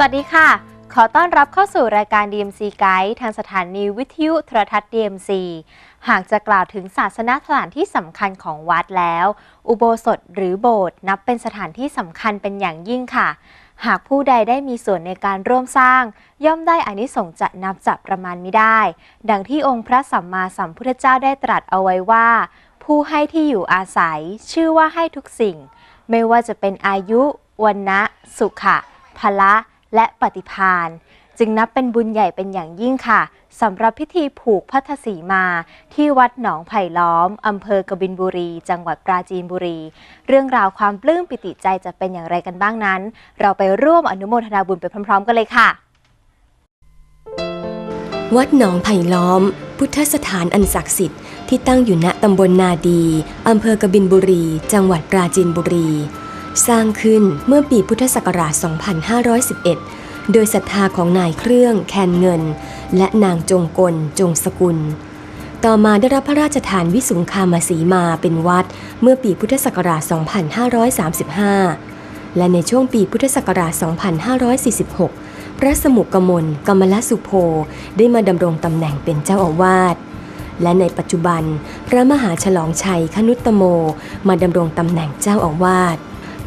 สวัสดีค่ะ ขอต้อนรับเข้าสู่รายการ DMC Guide ทางสถานีวิทยุโทรทัศน์ DMC หากจะกล่าวถึงศาสนสถานที่สำคัญของวัดแล้ว อุโบสถหรือโบสถ์นับเป็นสถานที่สำคัญเป็นอย่างยิ่งค่ะ หากผู้ใดได้มีส่วนในการร่วมสร้าง ย่อมได้อานิสงส์จะนับจะประมาณไม่ได้ ดังที่องค์พระสัมมาสัมพุทธเจ้าได้ตรัสเอาไว้ว่า ผู้ให้ที่อยู่อาศัย ชื่อว่าให้ทุกสิ่ง ไม่ว่าจะเป็นอายุวันนะสุขะพละ และปฏิพานจึงนับเป็นบุญใหญ่เป็นอย่างยิ่งค่ะสำหรับพิธีผูกพัทธสีมา ที่วัดหนองไผ่ล้อมอำเภอกบินบุรี จังหวัดปราจีนบุรี เรื่องราวความปลื้มปิติใจจะเป็นอย่างไรกันบ้างนั้น เราไปร่วมอนุโมทนาบุญไปพร้อม ๆ กันเลยค่ะ วัดหนองไผ่ล้อม พุทธสถานอันศักดิ์สิทธิ์ที่ตั้งอยู่ณตำบลนาดีอำเภอกบินบุรี จังหวัดปราจีนบุรี สร้างขึ้นเมื่อปีพุทธศักราช 2511 โดยศรัทธาของนายเครื่องแคนเงิน และนางจงกลจงสกุล ต่อมาได้รับพระราชทานวิสุงคามสีมาเป็นวัดเมื่อปีพุทธศักราช 2535 และในช่วงปีพุทธศักราช 2546 พระสมุกมลกมลสุโภได้มาดำรงตำแหน่งเป็นเจ้าอาวาสและในปัจจุบัน พระมหาฉลองชัยคนุตตโม มาดำรงตำแหน่งเจ้าอาวาส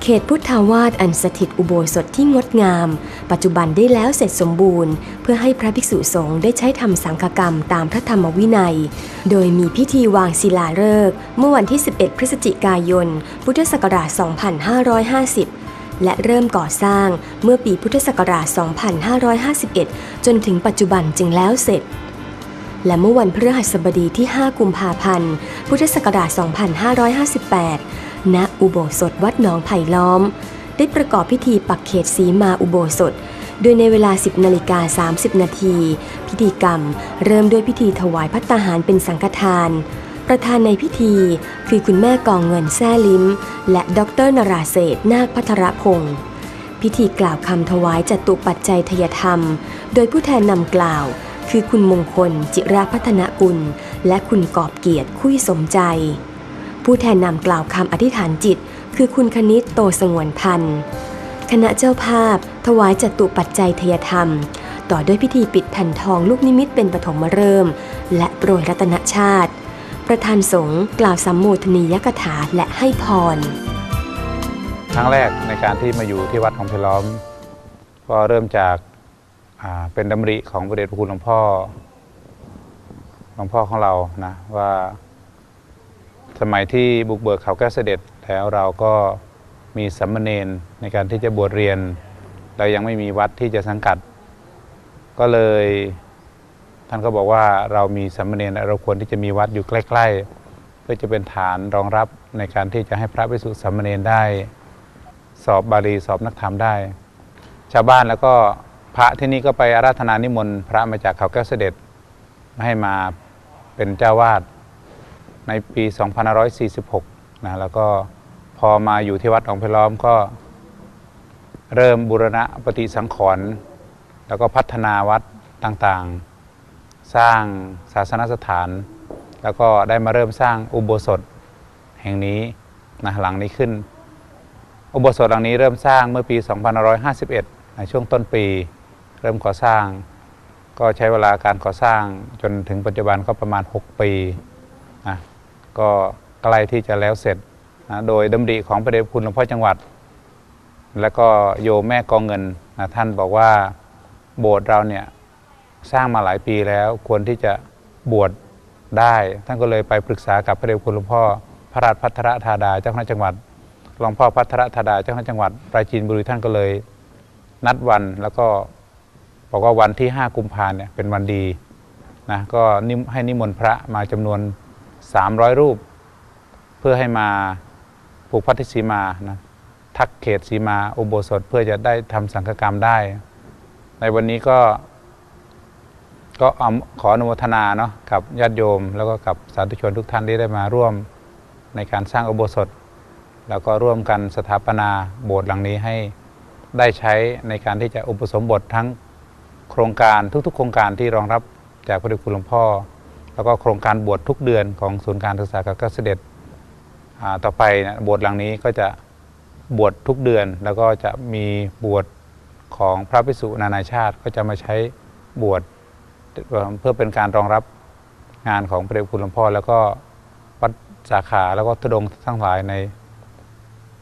เขตพุทธาวาสอันสถิตอุโบสถที่งดงาม ปัจจุบันได้แล้วเสร็จสมบูรณ์ เพื่อให้พระภิกษุสงฆ์ได้ใช้ทำสังฆกรรมตามพระธรรมวินัย โดยมีพิธีวางศิลาฤกษ์เมื่อวันที่ 11 พฤศจิกายน พุทธศักราช 2550 และเริ่มก่อสร้างเมื่อปีพุทธศักราช 2551 จนถึงปัจจุบันจึงแล้วเสร็จและเมื่อวันพฤหัสบดีที่ 5 กุมภาพันธ์ พุทธศักราช 2558 อุโบสถวัดหนองไผ่ล้อม ได้ประกอบพิธีปักเขตสีมาอุโบสถ โดยในเวลา 10นาฬิกา30 นาที พิธีกรรมเริ่มด้วยพิธีถวายพัตตาหารเป็นสังฆทาน ประธานในพิธีคือคุณแม่กองเงินแซ่ลิ้ม และดรนราเศษนาคพัทรพงศ์พิธีกล่าวคำถวายจัตุปัจจัยทยธรรม โดยผู้แทนนำกล่าว คือคุณมงคล จิราพัฒนกุล และคุณกอบเกียรติคุยสมใจ ผู้แทนนำกล่าวคำอธิษฐานจิต คือคุณคณิตโตสงวนพันธ์คณะเจ้าภาพ ถวายจตุปัจจัยทยธรรม ต่อด้วยพิธีปิดแผ่นทองลูกนิมิตเป็นปฐมฤกษ์และโปรยรัตนชาติ ประธานสงฆ์กล่าวสัมโมทนียกถาและให้พร ครั้งแรกในการที่มาอยู่ที่วัดของเพล้อม ก็เริ่มจากาเป็นดำริของพระเดชพระคุณหลวงพ่อ หลวงพ่อของเรานะว่า สมัยที่บุกเบิกเขาแก้วเสด็จแล้วเราก็มีสัมมเนนในการที่จะบวชเรียน เรายังไม่มีวัดที่จะสังกัด ก็เลยท่านก็บอกว่าเรามีสัมมเนนเราควรที่จะมีวัดอยู่ใกล้ ๆ เพื่อจะเป็นฐานรองรับในการที่จะให้พระภิกษุสัมมเนนได้ สอบบาลีสอบนักธรรมได้ ชาวบ้านแล้วก็พระที่นี่ก็ไปอาราธนานิมนต์พระมาจากเขาแก้วเสด็จให้มาเป็นเจ้าวาด ในปี 2546 นะแล้วก็พอมาอยู่ที่วัดหนองไผ่ล้อมก็เริ่มบูรณะปฏิสังขรณ์แล้วก็พัฒนาวัดต่างๆ สร้างศาสนสถาน แล้วก็ได้มาเริ่มสร้างอุโบสถแห่งนี้นะหลังนี้ขึ้น อุโบสถหลังนี้เริ่มสร้างเมื่อปี 2551 ในช่วงต้นปี เริ่มก่อสร้าง ก็ใช้เวลาการก่อสร้างจนถึงปัจจุบันก็ประมาณ 6 ปี ก็ใกล้ที่จะแล้วเสร็จนะโดยดำริของพระเดชพระคุณหลวงพ่อจังหวัด และก็โยมแม่กองเงินนะท่านบอกว่าโบสถ์เราเนี่ยสร้างมาหลายปีแล้วควรที่จะบวชได้ ท่านก็เลยไปปรึกษากับพระเดชพระคุณหลวงพ่อพระราชพัฒรธาดาเจ้าคณะจังหวัดหลวงพ่อพัทรธาดาเจ้าคณะจังหวัดปราจีนบุรีท่านก็เลย นัดวันแล้วก็บอกว่าวันที่ 5 กุมภาเนี่ยเป็นวันดีนะก็ให้นิมนต์พระมาจำนวน 300 รูป เพื่อให้มาผูกพัทธิสีมานะทักเขตสีมาอุโบสถเพื่อจะได้ทำสังฆกรรมได้ ในวันนี้ก็ ก็ขออนุโมทนาเนาะกับญาติโยม แล้วก็กับสาธุชนทุกท่านที่ได้มาร่วมในการสร้างอุโบสถ แล้วก็ร่วมกันสถาปนาโบสถ์หลังนี้ให้ได้ใช้ในการที่จะอุปสมบททั้งโครงการทุกๆ โครงการที่รองรับจากพระเดชคุณหลวงพ่อ แล้วก็โครงการบวชทุกเดือนของศูนย์การศึกษากับเด็จต่อไปนะบสถ์หลังนี้ก็จะบวชทุกเดือน แล้วก็จะมีบวชของพระภิกษุนานาชาติก็จะมาใช้บวชเพื่อเป็นการรองรับงานของพระเดชพระคุณหลวงพ่อ แล้วก็วัดสาขาแล้วก็ทุดงทั้งหลายใน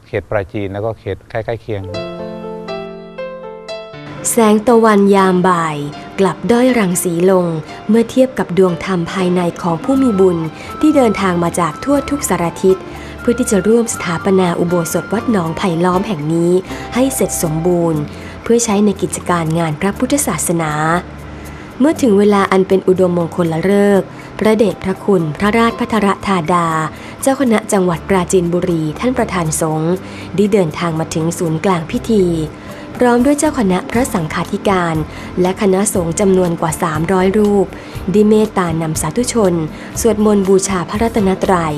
เขตปราจีนแล้วก็เขตใกล้ๆเคียง แสงตะวันยามบ่าย กลับด้อยรังสีลง เมื่อเทียบกับดวงธรรมภายในของผู้มีบุญที่เดินทางมาจากทั่วทุกสารทิศเพื่อที่จะร่วมสถาปนาอุโบสถวัดหนองไผ่ล้อมแห่งนี้ ให้เสร็จสมบูรณ์ เพื่อใช้ในกิจการงานพระพุทธศาสนา เมื่อถึงเวลาอันเป็นอุดมมงคลละฤกษ์พระเดชพระคุณพระราชพัทรธาดา เจ้าคณะจังหวัดปราจีนบุรีท่านประธานสงฆ์ได้เดินทางมาถึงศูนย์กลางพิธี ร้อมด้วยเจ้าคณะพระสังฆาธิการ และคณะสงฆ์จำนวนกว่า 300 รูปด้เมตตานำสาธุชน สวดมนต์บูชาพระรัตนตรัย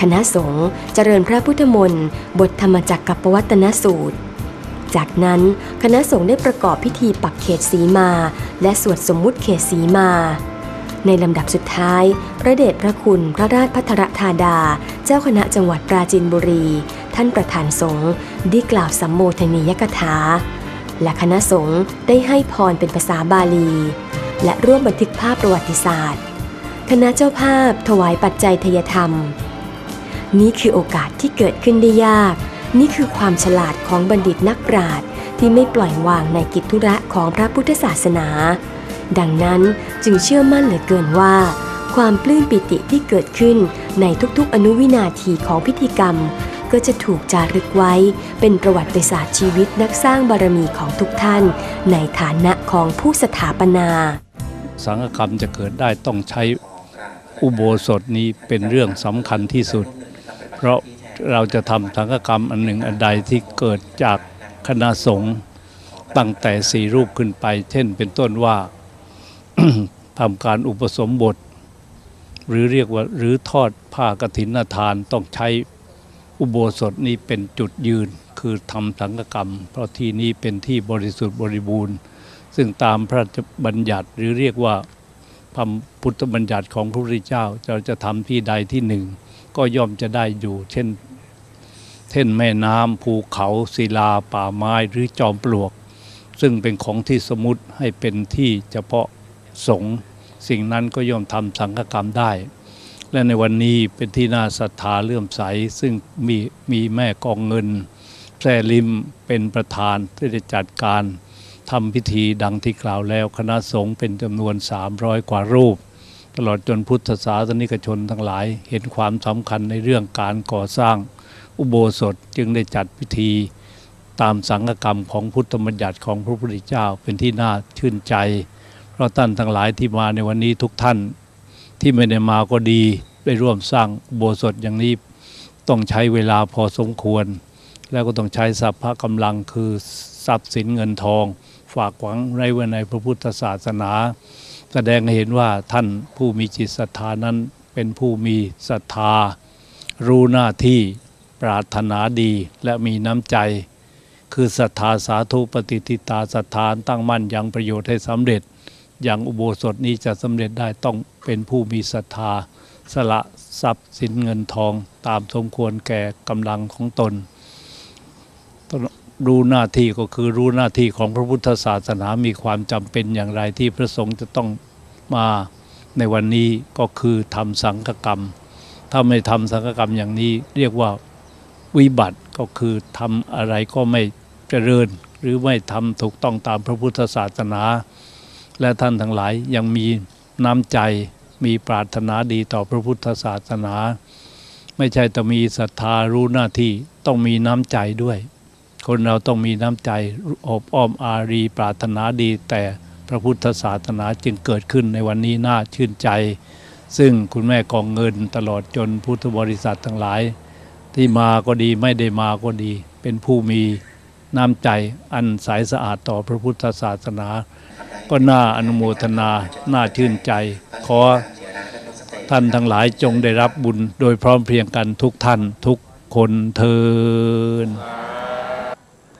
คณะสงฆ์เจริญพระพุทธมนต์บทธรรมจักรกับปวัตนสูตร จากนั้นคณะสงฆ์ได้ประกอบพิธีปักเขตสีมา และสวดสมมุติเขตสีมาในลำดับสุดท้าย พระเดชพระคุณพระราชพัทรธาดา เจ้าคณะจังหวัดปราจีนบุรี ท่านประธานสงฆ์ได้กล่าวสัมโมทนียกถา และคณะสงฆ์ได้ให้พรเป็นภาษาบาลี และร่วมบันทึกภาพประวัติศาสตร์ คณะเจ้าภาพถวายปัจจัยทยธรรม นี่คือโอกาสที่เกิดขึ้นได้ยาก นี่คือความฉลาดของบัณฑิตนักปราชญ์ที่ไม่ปล่อยวางในกิจธุระของพระพุทธศาสนา ดังนั้นจึงเชื่อมั่นเหลือเกินว่าความปลื้มปิติที่เกิดขึ้นในทุกๆ อนุวินาทีของพิธีกรรม ก็จะถูกจารึกไว้ เป็นประวัติศาสตร์ชีวิตนักสร้างบารมีของทุกท่าน ในฐานะของผู้สถาปนา สังฆกรรมจะเกิดได้ต้องใช้อุโบสถนี้เป็นเรื่องสำคัญที่สุด เพราะเราจะทำสังฆกรรมอันหนึ่งอันใดที่เกิดจากคณะสงฆ์ตั้งแต่สี่รูปขึ้นไป เช่นเป็นต้นว่าทำการอุปสมบท หรือเรียกว่าหรือทอดผ้ากฐินทานต้องใช้ อุโบสถนี้เป็นจุดยืนคือทำสังฆกรรม เพราะที่นี้เป็นที่บริสุทธิ์บริบูรณ์ ซึ่งตามพระราชบัญญัติหรือเรียกว่าพระพุทธบัญญัติของพระพุทธเจ้าเราจะทำที่ใดที่หนึ่ง ก็ย่อมจะได้อยู่ เช่นเช่นแม่น้ำภูเขาศิลาป่าไม้หรือจอมปลวก ซึ่งเป็นของที่สมมติให้เป็นที่เฉพาะสงฆ์สิ่งนั้นก็ย่อมทำสังฆกรรมได้ และในวันนี้เป็นที่น่าศรัทธาเลื่อมใส ซึ่งมีมีแม่กองเงินแพร่ลิมเป็นประธานที่ได้จัดการทำพิธีดังที่กล่าวแล้วคณะสงฆ์เป็นจำนวน 300 กว่ารูป ตลอดจนพุทธศาสนิกชนทั้งหลายเห็นความสำคัญในเรื่องการก่อสร้างอุโบสถจึงได้จัดพิธีตามสังฆกรรมของพุทธบัญญัติของพระพุทธเจ้าเป็นที่น่าชื่นใจ เพราะท่านทั้งหลายที่มาในวันนี้ทุกท่าน ที่ไม่ได้มาก็ดีได้ร่วมสร้างโบสถอย่างนี้ต้องใช้เวลาพอสมควร แล้วก็ต้องใช้สัพพะกำลังคือทรัพย์สินเงินทอง ฝากหวังไว้ไว้ในพระพุทธศาสนา แสดงให้เห็นว่าท่านผู้มีจิตศรัทธานั้นเป็นผู้มีศรัทธา รู้หน้าที่ปรารถนาดีและมีน้ำใจ คือศรัทธาสาธุปฏิทิตาศรัทธาตั้งมั่นยังประโยชน์ให้สำเร็จ อย่างอุโบสถนี้จะสำเร็จได้ต้องเป็นผู้มีศรัทธา สละทรัพย์สินเงินทองตามสมควรแก่กำลังของตนรู้หน้าที่ก็คือรู้หน้าที่ของพระพุทธศาสนามีความจำเป็นอย่างไรที่พระสงฆ์จะต้องมาในวันนี้ก็คือทำสังฆกรรม ถ้าไม่ทำสังฆกรรมอย่างนี้เรียกว่าวิบัติก็คือทำอะไรก็ไม่เจริญ หรือไม่ทำถูกต้องตามพระพุทธศาสนา และท่านทั้งหลายยังมีน้ำใจมีปรารถนาดีต่อพระพุทธศาสนา ไม่ใช่แต่มีศรัทธารู้หน้าที่ต้องมีน้ำใจด้วย คนเราต้องมีน้ำใจอบอ้อมอารีปรารถนาดี แต่พระพุทธศาสนาจึงเกิดขึ้นในวันนี้น่าชื่นใจ ซึ่งคุณแม่กองเงินตลอดจนพุทธบริษัททั้งหลาย ที่มาก็ดีไม่ได้มาก็ดี เป็นผู้มีน้ำใจอันใสสะอาดต่อพระพุทธศาสนา ก็น่าอนุโมทนา น่าชื่นใจ ขอท่านทั้งหลายจงได้รับบุญโดยพร้อมเพรียงกันทุกท่านทุกคนเทิน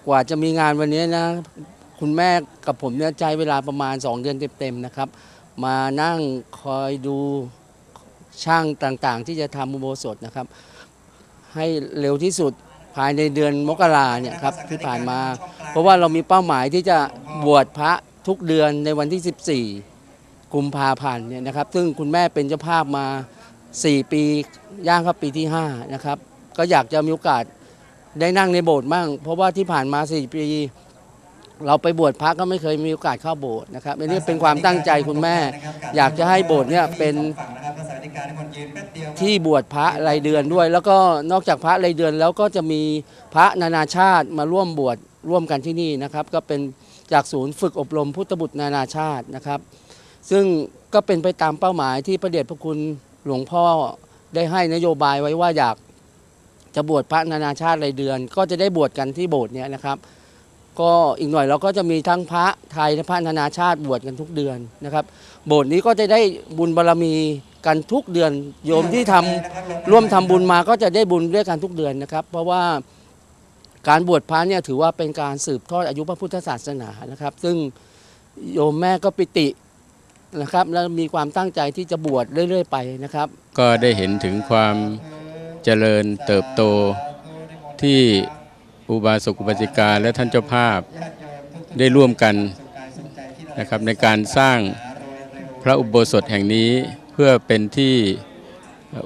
กว่าจะมีงานวันนี้นะ คุณแม่กับผมเนี่ยใช้เวลาประมาณ 2 เดือนเต็มๆนะครับ มานั่งคอยดูช่างต่างๆ ที่จะทำอุโบสถนะครับ ให้เร็วที่สุดภายในเดือนมกราเนี่ยครับที่ผ่านมา เพราะว่าเรามีเป้าหมายที่จะบวชพระ ทุกเดือนในวันที่ 14 กุมภาพันธ์เนี่ยนะครับ ซึ่งคุณแม่เป็นเจ้าภาพมา 4 ปีย่างเข้าปีที่ 5 นะครับ ก็อยากจะมีโอกาสได้นั่งในโบสถ์มั่งเพราะว่าที่ผ่านมา 4 ปี เราไปบวชพระก็ไม่เคยมีโอกาสเข้าโบสถ์นะครับอันนี้เป็นความตั้งใจคุณแม่ อยากจะให้โบสถ์เนี่ยเป็นที่บวชพระรายเดือนด้วย แล้วก็นอกจากพระรายเดือนแล้วก็จะมีพระนานาชาติมาร่วมบวชร่วมกันที่นี่นะครับ ก็เป็น จากศูนย์ฝึกอบรมพุทธบุตรนานาชาตินะครับ ซึ่งก็เป็นไปตามเป้าหมายที่พระเดชพระคุณหลวงพ่อได้ให้นโยบายไว้ว่าอยากจะบวชพระนานาชาติรายเดือน ก็จะได้บวชกันที่โบสถ์เนี่ยนะครับ ก็อีกหน่อยเราก็จะมีทั้งพระไทยและพระนานาชาติบวชกันทุกเดือนนะครับ โบสถ์นี้ก็จะได้บุญบารรมีกันทุกเดือน โยมที่ทำร่วมทำบุญมาก็จะได้บุญด้วยกันทุกเดือนนะครับ เพราะว่า การบวชพระเนี่ยถือว่าเป็นการสืบทอดอายุพระพุทธศาสนานะครับ ซึ่งโยมแม่ก็ปิตินะครับแล้วมีความตั้งใจที่จะบวชเรื่อย ๆ ไปนะครับ ก็ได้เห็นถึงความเจริญเติบโตที่อุบาสกอุบาสิกาและท่านเจ้าภาพได้ร่วมกันนะครับในการสร้างพระอุโบสถแห่งนี้เพื่อเป็นที่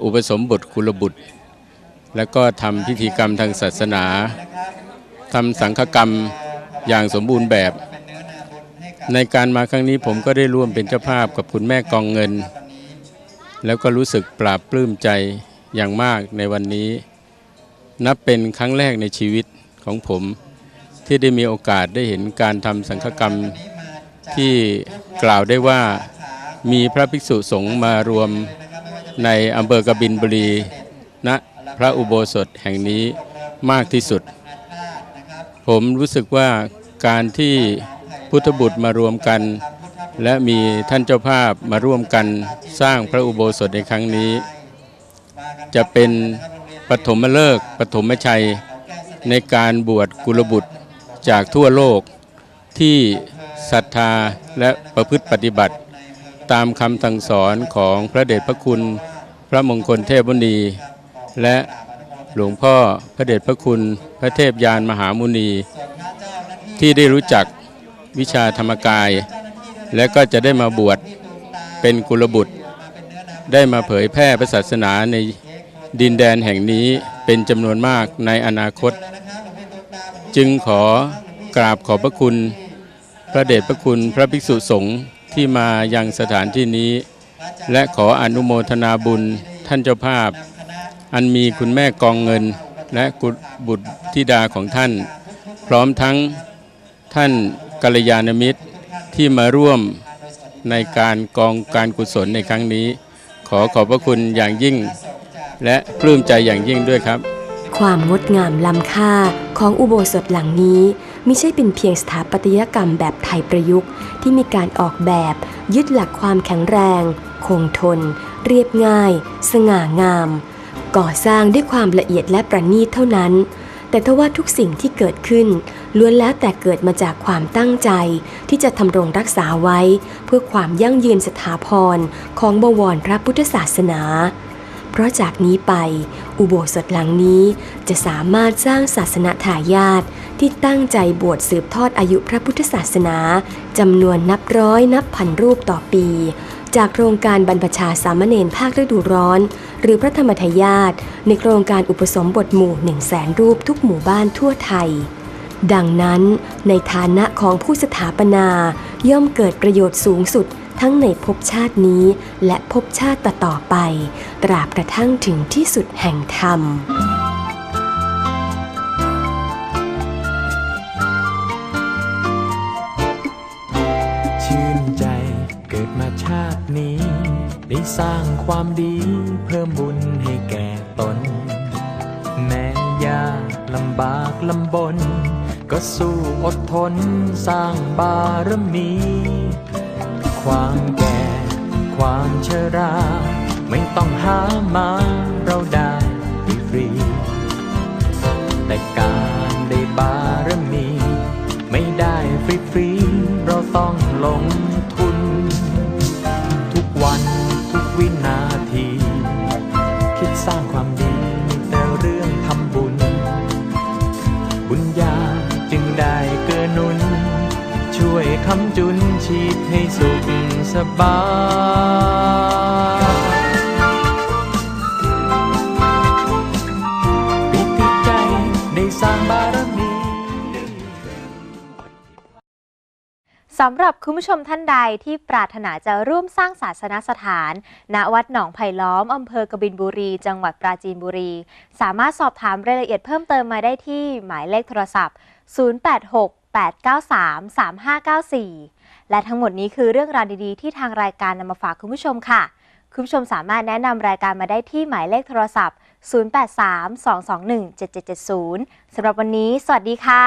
อุปสมบทคุลบุตร แล้วก็ทำพิธีกรรมทางศาสนา ทำสังฆกรรมอย่างสมบูรณ์แบบ ในการมาครั้งนี้ผมก็ได้ร่วมเป็นเจ้าภาพกับคุณแม่กองเงิน แล้วก็รู้สึกปราบปลื้มใจอย่างมากในวันนี้ นับเป็นครั้งแรกในชีวิตของผมที่ได้มีโอกาสได้เห็นการทำสังฆกรรมที่กล่าวได้ว่ามีพระภิกษุสงฆ์มารวมในอำเภอกบินบุรีณะพระอุโบสถแห่งนี้มากที่สุด ผมรู้สึกว่าการที่พุทธบุตรมารวมกัน และมีท่านเจ้าภาพมาร่วมกันสร้างพระอุโบสถในครั้งนี้ จะเป็นปฐมฤกษ์ปฐมชัยในการบวชกุลบุตรจากทั่วโลกที่ศรัทธาและประพฤติปฏิบัติ ตามคำสั่งสอนของพระเดชพระคุณ พระมงคลเทพมุนีและ หลวงพ่อพระเดชพระคุณพระเทพยานมหามุนี ที่ได้รู้จักวิชาธรรมกาย และก็จะได้มาบวชเป็นกุลบุตร ได้มาเผยแพร่พระศาสนาในดินแดนแห่งนี้เป็นจำนวนมากในอนาคต จึงขอกราบขอบพระคุณ พระเดชพระคุณพระภิกษุสงฆ์ที่มายังสถานที่นี้ และขออนุโมทนาบุญท่านเจ้าภาพ อันมีคุณแม่กองเงินและกุบุตรธิดาของท่าน พร้อมทั้งท่านกัลยาณมิตรที่มาร่วมในการกองการกุศลในครั้งนี้ ขอขอบพระคุณอย่างยิ่ง และปลื้มใจอย่างยิ่งด้วยครับ ความงดงามล้ำค่าของอุโบสถหลังนี้ไม่ใช่เป็นเพียงสถาปัตยกรรมแบบไทยประยุกต์ ที่มีการออกแบบยึดหลักความแข็งแรง คงทน เรียบง่าย สง่างาม ก่อสร้างด้วยความละเอียดและประณีตเท่านั้น แต่ทว่าทุกสิ่งที่เกิดขึ้นล้วนแล้วแต่เกิดมาจากความตั้งใจ ที่จะทำรงรักษาไว้ เพื่อความยั่งยืนสถาพรของบวรพระพุทธศาสนาเพราะจากนี้ไป อุโบสถหลังนี้จะสามารถสร้างศาสนาทายาทที่ตั้งใจบวชสืบทอดอายุพระพุทธศาสนาจำนวนนับร้อยนับพันรูปต่อปี จากโครงการบรรพชาสามเณรภาคฤดูร้อน หรือพระธรรมทายาทในโครงการอุปสมบทหมู่1 0 0 0 0แสนรูปทุกหมู่บ้านทั่วไทย ดังนั้น ในฐานะของผู้สถาปนาย่อมเกิดประโยชน์สูงสุดทั้งในภพชาตินี้และภพชาติต่อๆไป ตราบกระทั่งถึงที่สุดแห่งธรรม สร้างความดีเพิ่มบุญให้แก่ตน แม้ยากลำบากลำบน ก็สู้อดทนสร้างบารมี ความแก่ความชรา ไม่ต้องหามาเราได้ฟรี แต่การได้บารมี ไม่ได้ฟรีๆเราต้องลง บายปิติใจได้สร้างบารมี สำหรับคุณผู้ชมท่านใดที่ปรารถนาจะร่วมสร้างศาสนสถาน ณ วัดหนองไผ่ล้อม อำเภอกบินบุรี จังหวัดปราจีนบุรี สามารถสอบถามรายละเอียดเพิ่มเติมมาได้ที่หมายเลขโทรศัพท์ 086-893-3594 และทั้งหมดนี้คือเรื่องราวดีๆ ที่ทางรายการนำมาฝากคุณผู้ชมค่ะ คุณผู้ชมสามารถแนะนำรายการมาได้ที่หมายเลขโทรศัพท์ 083-221-7770 สำหรับวันนี้ สวัสดีค่ะ